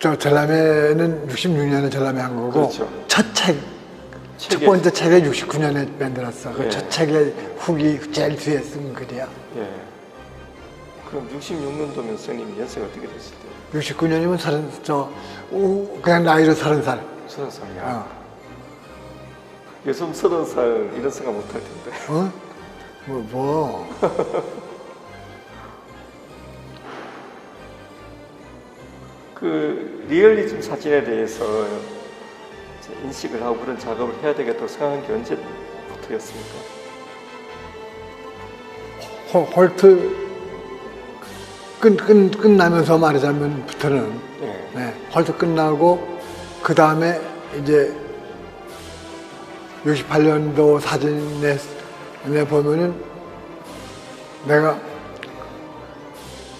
저 전람회는 66년에 전람회 한 거고 그렇죠. 첫 책, 첫 책에- 번째 책에 69년에 만들었어. 그 예. 첫 책의 후기 제일 뒤에 쓴 글이야. 예. 그럼 66년도면 스님 연세가 어떻게 됐을 때요? 69년이면 서른 저 우- 그냥 나이로 서른 살. 서른 살이야. 어. 요즘 서른 살 이런 생각 못 할 텐데. 어? 뭐 뭐. 그 리얼리즘 사진에 대해서 인식을 하고 그런 작업을 해야 되겠다고 생각한 게 언제부터였습니까? 홀- 홀트 끝, 끝, 끝나면서 말하자면 부터는 예. 네, 홀트 끝나고 그 다음에 이제 68년도 사진에 내 보면은 내가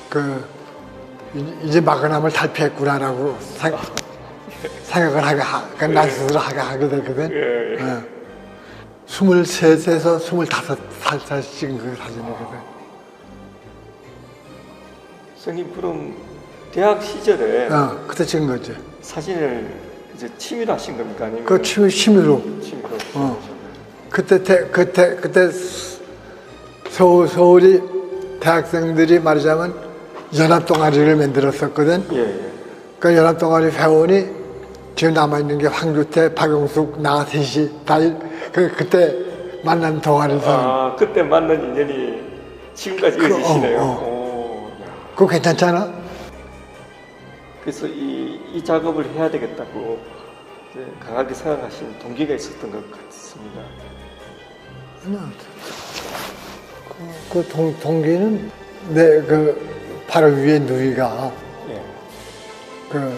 그 이- 이제 마그남을 탈피했구나라고 생, 생각을 하게 하, 그나 스스로 하게 하게 되거든. 예, 예. 어. 23에서 25살 찍은 그 사진이거든. 스님 그럼 대학 시절에 어, 그때 찍은 거지. 사진을 이제 취미로 하신 겁니까? 아니면 그 취미, 취미로. 취미로? 어. 그때, 태, 그때, 그때 서울, 서울이 대학생들이 말하자면 연합 동아리를 만들었었거든. 예, 예. 그 연합 동아리 회원이 지금 남아 있는 게 황규태, 박용숙, 나 셋이 다, 이- 그, 그때 만난 동아리에서. 아 그때 만난 인연이 지금까지 그, 이어지시네요. 어, 오, 야. 그거 괜찮잖아? 그래서 이, 이 작업을 해야 되겠다고 강하게 생각하신 동기가 있었던 것 같습니다. 아니야. 그, 그 동, 동기는 내그 바로 위에 누이가 예. 그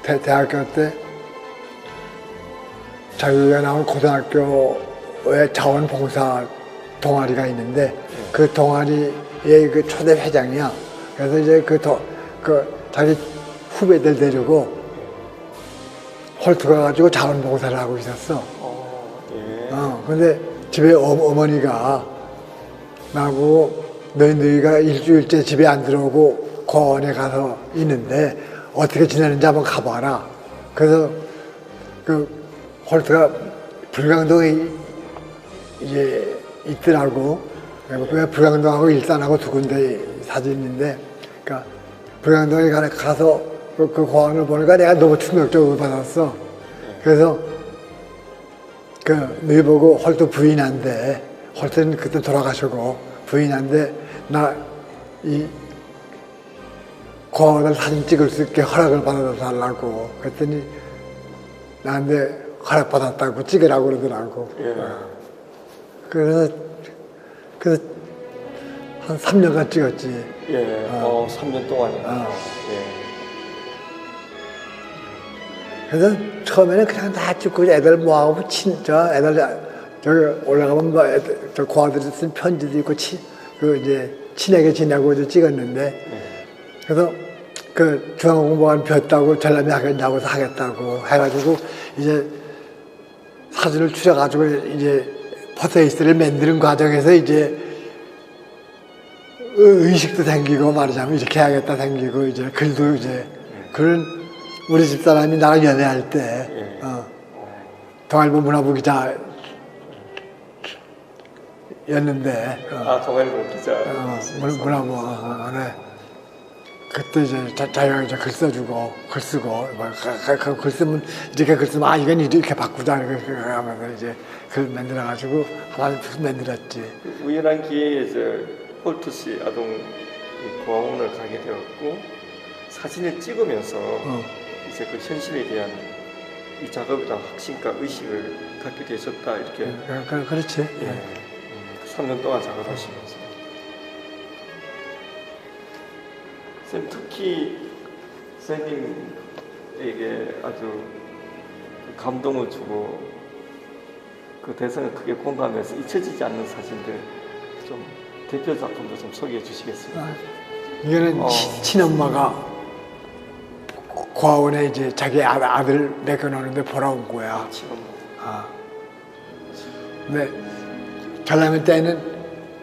대, 대학교 때 자기가 나온 고등학교에 자원봉사 동아리가 있는데 그 동아리의 그 초대 회장이야. 그래서 이제 그, 도, 그 자기 후배들 데리고 홀트 가가지고 자원봉사를 하고 있었어. 어, 예. 어, 근데 집에 어, 어머니가 나보고 너희 너희가 일주일째 집에 안 들어오고 고원에 가서 있는데 어떻게 지내는지 한번 가봐라. 그래서 그 홀트가 불광동에 이제 있더라고. 그 불광동하고 일산하고 두 군데 사진인데, 그러니까 불광동에 가- 가서 그, 그 고원을 보니까 내가 너무 충격적으로 받았어. 그래서 그 너희 보고 홀트 부인한데 홀트는 그때 돌아가시고 부인한데 나이 고원을 사진 찍을 수 있게 허락을 받아달라고 그랬더니 나한테 허락 받았다고 찍으라고 그러더라고 예. 그래서 그래서 한 3년간 찍었지 예. 어, 3년 동안이요. 어. 예. 그래서 처음에는 그냥 다 찍고 애들 모아고 친, 저 애들 저기 올라가면 뭐 애들, 저 고아들이 쓴 편지도 있고 치, 그 이제 친하게 지내고 이제 찍었는데. 그래서 그 중앙공무원 폈다고 전람이 하겠냐고 해서 하겠다고 해가지고 이제 사진을 추려가지고 이제 포토에이스를 만드는 과정에서 이제 의식도 생기고 말하자면 이렇게 해야겠다 생기고 이제 글도 이제 그런 우리 집 사람이 나랑 연애할 때 어, 동아일보 문화부 기자 였는데 어, 아, 동아일보 기자. 어, 문- 문화부 어, 네. 그때 이제 자, 자기가 이제 글 써주고 글 쓰고 뭐, 그, 그, 그, 글 쓰면 이렇게 글 쓰면 아 이건 이렇게 바꾸자 이렇게 하면서 이제 글 만들어 가지고 하나 만들었지. 우연한 기회에 이제 홀투시 아동 이 고아원을 가게 되었고 사진을 찍으면서 어. 이제 그 현실에 대한 이 작업에 대한 확신과 의식을 갖게 되셨다 이렇게 그, 그, 그렇지. 예. 음, 3년 동안 작업하시면서 쌤 특히 선생님에게 아주 그 감동을 주고 그 대상을 크게 공감해서 잊혀지지 않는 사진들 좀 대표 작품도 좀 소개해 주시겠습니까? 아, 이거는 어. 치- 친엄마가 고아원에 이제 자기 아- 아들 맡겨놓는데 보러 온 거야. 지금 아. 근데 전라면 때는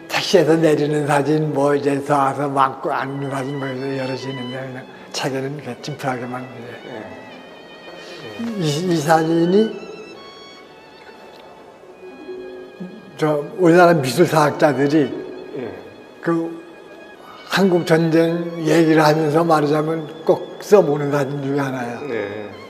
택시에서 내리는 사진, 뭐 이제 서 와서 맞고 앉는 사진 뭐 여럿이 있는데 그냥 책에는 찜플하게만. 예. 이, 이 사진이 저 우리나라 미술사학자들이 예. 그 한국 전쟁 얘기를 하면서 말하자면 꼭 써보는 사진 중에 하나야. 네.